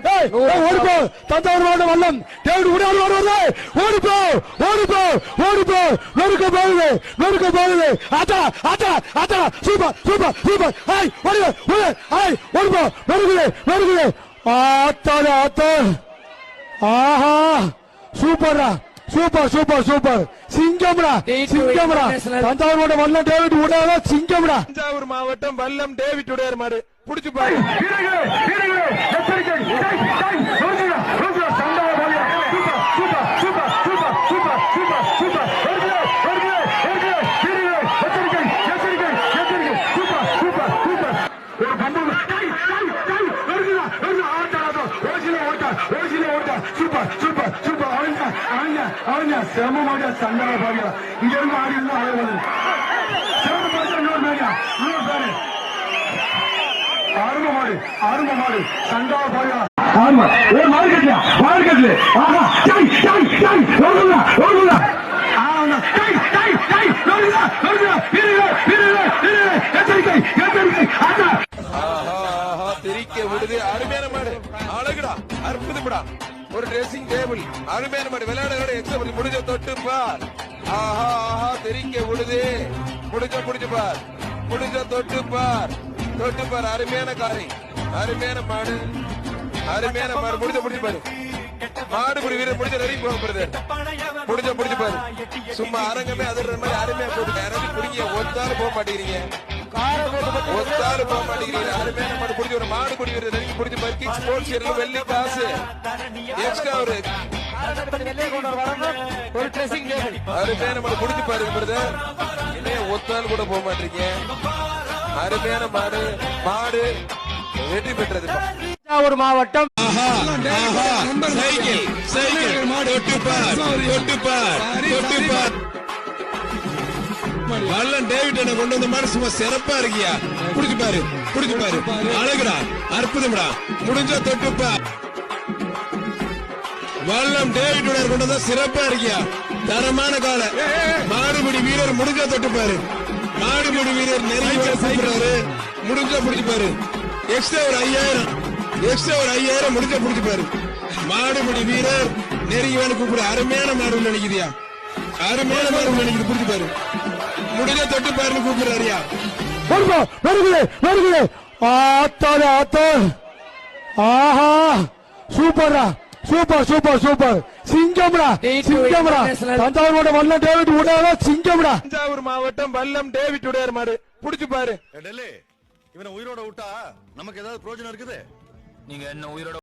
ஓடிப்போ. தஞ்சாவூர் மாவட்டம் வல்லம். டேவிட் உடையாடு வருவது ஓடிப்போ ஓடிப்போ ஓடிப்போ. நொறுக்க போகுது நொறுக்க போகுது. ஆட்டா ஆட்டா ஆட்டா சூப்பர் சூப்பர் சூப்பர். ஹாய் ஓடி ஓடி ஹாய் ஓடிப்போ. நொறுக்குது நொறுக்குது ஆத்தாடா ஆத்தா. ஆஹா. சூப்பர்டா சூப்பர் சூப்பர் சூப்பர். சிங்கம்டா சிங்கம்டா தஞ்சாவூர் மாவட்டம் வல்லம் டேவிட் உடையாடு சிங்கம்டா தஞ்சாவூர் மாவட்டம் வல்லம் டேவிட் உடையார் மாடு. புடிச்சு பாரு. சிரமமாக செமமாக சண்டாள இங்க இருந்து ஆடி இருந்து அழகு சிரமப்படுத்த இன்னொரு மேடியா இன்னொரு பேரு ஆரம்ப மாடு ஆரம்ப மாடு சண்டா பாயா ஆமா. ஏ மாடு கட்டல மாடு கட்டல ஆஹா டை டை டை ஓடுங்க ஓடுங்க ஆமா விடுது. அருமையான மாடு. அழகுடா. அற்புதம்டா ஒரு ட்ரெஸ்ஸிங் டேபிள் அருமையான நம்ம விளையாட எக்ஸாம்பிள் முடிஞ்ச தொட்டு பார். ஆஹா ஆஹா தெரிக்க விடுது. முடிஞ்ச முடிஞ்சு பார். முடிஞ்ச தொட்டு பார். தொட்டு பார் அருமையான காரை. அருமையான மாடு. அருமையான மாடு. முடிஞ்ச முடிஞ்சு பாரு. மாடு புடி வீரர் முடிஞ்ச நெருங்கி போக பிரதர் முடிஞ்ச முடிஞ்சு பாரு. சும்மா அரங்கமே அதிர்ற மாதிரி அருமையா போட்டு யாராவது பிடிங்க ஒத்தாலும் போக மாட்டேங்கிறீங்க. ஒத்தாலும் போக மாட்டேங்கிறீங்க. அருமையா மாடு பிடிச்சி ஒரு மாடு பிடி வீரர் நெருங்கி பிடிச்சி கிங்ஸ் ஸ்போர்ட்ஸ் இருக்கு வெள்ளி காசு. எக்ஸ்ட்ரா ஒரு ஒரு ட்ரெஸ்ஸிங் டேபிள் மாடு பாருங்க பிரதர் இன்னும் ஒத்தாலும் கூட போக மாட்டீங்க. அருமையான மாடு மாடு. வெற்றி பெற்றது. தஞ்சாவூர் மாவட்டம். Cycle cycle. தொட்டு பார் தொட்டு பார் வல்லம் டேவிட் என்ன கொண்டு வந்த மாதிரி சும்மா சிறப்பா இருக்கியா? புடிச்சு பாரு புடிச்சு பாரு. அழகுடா அற்புதம்டா. முடிஞ்சா தொட்டு பார் வல்லம் டேவிட் கொண்டு வந்தா சிறப்பா இருக்கியா? தரமான கால. மாடுபிடி வீரர் முடிஞ்சா தொட்டு பாரு. மாடுபிடி வீரர் கூப்பிடுறாரு. முடிஞ்சா புடிச்சு பாரு. எக்ஸ்ட்ரா ஒரு ஐயாயிரம். எக்ஸ்ட்ரா ஒரு ஐயாயிரம் முடிஞ்சா புடிச்சு பாரு. மாடுபிடி வீரர் நெருங்கி வேணும் கூப்பிடு அருமையான மாடு நிக்குதியா அருமையான மாடு உள்ள நிக்குது புடிச்சு பாரு. முடிஞ்சா தொட்டு பாருன்னு கூப்பிடுறாருயா. வருகோ வருகுது வருகுது ஆத்தாடா ஆத்தா ஆஹா சூப்பர்டா சூப்பர் சூப்பர் சூப்பர். சிங்கம்டா சிங்கம்டா தஞ்சாவூர் மாவட்டம் வல்லம் டேவிட் உடையாடு சிங்கம்டா தஞ்சாவூர் மாவட்டம் வல்லம் டேவிட் உடையார் மாடு. புடிச்சு பாரு. இவனை உயிரோட விட்டா நமக்கு ஏதாவது பிரயோஜனம் இருக்குது? நீங்க என்ன உயிரோட